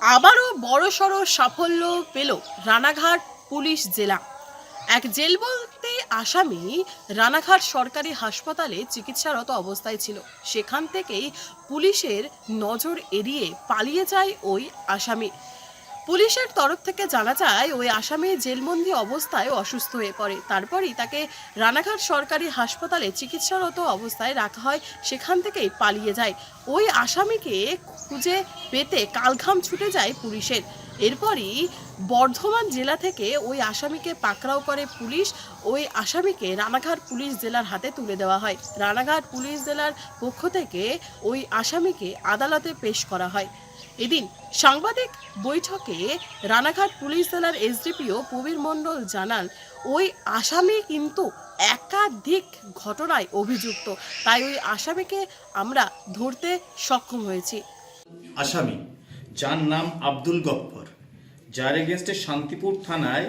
আবারও বড়সড় সাফল্য পেল রানাঘাট পুলিশ জেলা। এক জেল বলতে আসামি রানাঘাট সরকারি হাসপাতালে চিকিৎসারত অবস্থায় ছিল। সেখান থেকেই পুলিশের নজর এড়িয়ে পালিয়ে যায় ওই আসামি। পুলিশের তরফ থেকে জানা যায়, ওই আসামি জেলবন্দি অবস্থায় অসুস্থ হয়ে পড়ে। তারপরই তাকে রানাঘাট সরকারি হাসপাতালে চিকিৎসারত অবস্থায় রাখা হয়, সেখান থেকেই পালিয়ে যায়। ওই আসামিকে খুঁজে পেতে কালঘাম ছুটে যায় পুলিশের। এরপরই বর্ধমান জেলা থেকে ওই আসামিকে পাকড়াও করে পুলিশ, ওই আসামিকে রানাঘাট পুলিশ জেলার হাতে তুলে দেওয়া হয়। রানাঘাট পুলিশ জেলার পক্ষ থেকে ওই আসামিকে আদালতে পেশ করা হয়। এদিন সাংবাদিক বৈঠকে রানাঘাট পুলিশ জেলার এসডিপিও প্রবীর মণ্ডল জানান, ওই আসামি কিন্তু একাধিক ঘটনায় অভিযুক্ত। তাই ওই আসামিকে আমরা ধরতে সক্ষম হয়েছি। আসামি, যার নাম আব্দুল গফ্ফর যার এগেনস্টে শান্তিপুর থানায়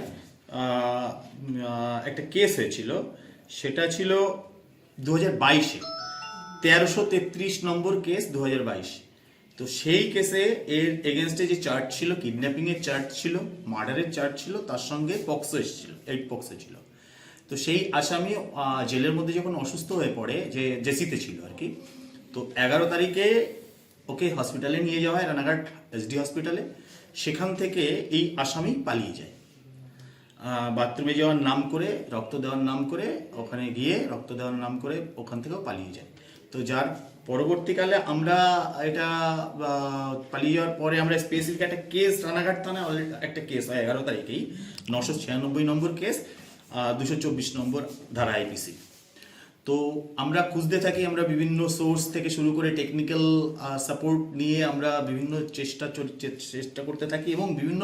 একটা কেস হয়েছিল। সেটা ছিল দু হাজার বাইশে। তেরোশো তেত্রিশ নম্বর কেস দু হাজার বাইশে। তো সেই কেসে এর এগেনস্টে যে চার্জ ছিল কিডন্যাপিংয়ের চার্জ ছিল মার্ডারের চার্জ ছিল, তার সঙ্গে পক্সো এসেছিল এইট পক্সো ছিল। তো সেই আসামি জেলের মধ্যে যখন অসুস্থ হয়ে পড়ে, যে জেসিতে ছিল আর কি, তো এগারো তারিখে ওকে হসপিটালে নিয়ে যাওয়া হয়, রানাঘাট এসডি হসপিটালে সেখান থেকে এই আসামি পালিয়ে যায়। বাথরুমে যাওয়ার নাম করে, রক্ত দেওয়ার নাম করে, ওখানে গিয়ে রক্ত দেওয়ার নাম করে ওখান থেকেও পালিয়ে যায়। তো যার পরবর্তীকালে আমরা এটা পালিয়ে যাওয়ার পরে আমরা স্পেসিফিক একটা কেস রানাঘাট থানায় অলরেডি একটা কেস হয় এগারো তারিখেই, নশো ছিয়ানব্বই নম্বর কেস দুশো চব্বিশ নম্বর ধারা আইপিসি তো আমরা খুঁজতে থাকি, আমরা বিভিন্ন সোর্স থেকে শুরু করে টেকনিক্যাল সাপোর্ট নিয়ে আমরা বিভিন্ন চেষ্টা চেষ্টা করতে থাকি এবং বিভিন্ন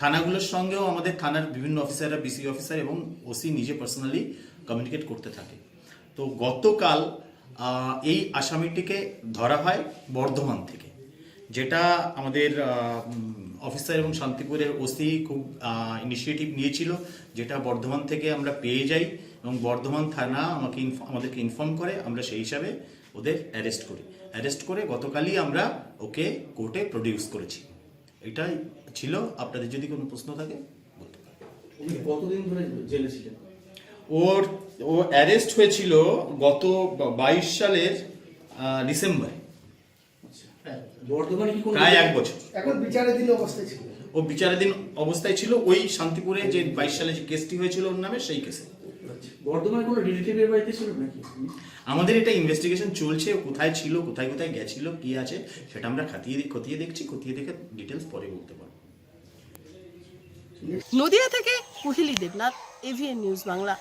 থানাগুলোর সঙ্গেও আমাদের থানার বিভিন্ন অফিসাররা বিসি অফিসার এবং ওসি নিজে পার্সোনালি কমিউনিকেট করতে থাকে। তো গতকাল এই আসামিটিকে ধরা হয় বর্ধমান থেকে, যেটা আমাদের অফিসার এবং শান্তিপুরের ওসি খুব ইনিশিয়েটিভ নিয়েছিল, যেটা বর্ধমান থেকে আমরা পেয়ে যাই এবং বর্ধমান থানা আমাকে আমাদেরকে ইনফর্ম করে, আমরা সেই হিসাবে ওদের অ্যারেস্ট করি। অ্যারেস্ট করে গতকালই আমরা ওকে কোর্টে প্রডিউস করেছি। এটাই ছিল, আপনাদের যদি কোনো প্রশ্ন থাকে, বলতে পারেন। কতদিন ধরে জেলে ছিলেন? ওর ও অ্যারেস্ট হয়েছিল গত বাইশ সালের ডিসেম্বরে। বর্তমানে কি কোনো প্রায় এক বছর। এখন বিচারাধীন অবস্থায় ছিল। ও বিচারাধীন অবস্থায় ছিল ওই শান্তিপুরে যে বাইশ সালে যে কেসটি হয়েছিল ওর নামে সেই কেসে বর্তমানে কোনো রিলেটিভের বাড়িতে ছিল নাকি? আমাদের এটা ইনভেস্টিগেশন চলছে কোথায় ছিল কোথায় কোথায় গেছিল কি আছে সেটা আমরা খাতিয়ে খতিয়ে দেখছি খতিয়ে দেখে ডিটেলস পরে বলতে পারব। নদিয়া থেকে কুহিলি দেবনাথ এভিএন নিউজ বাংলা।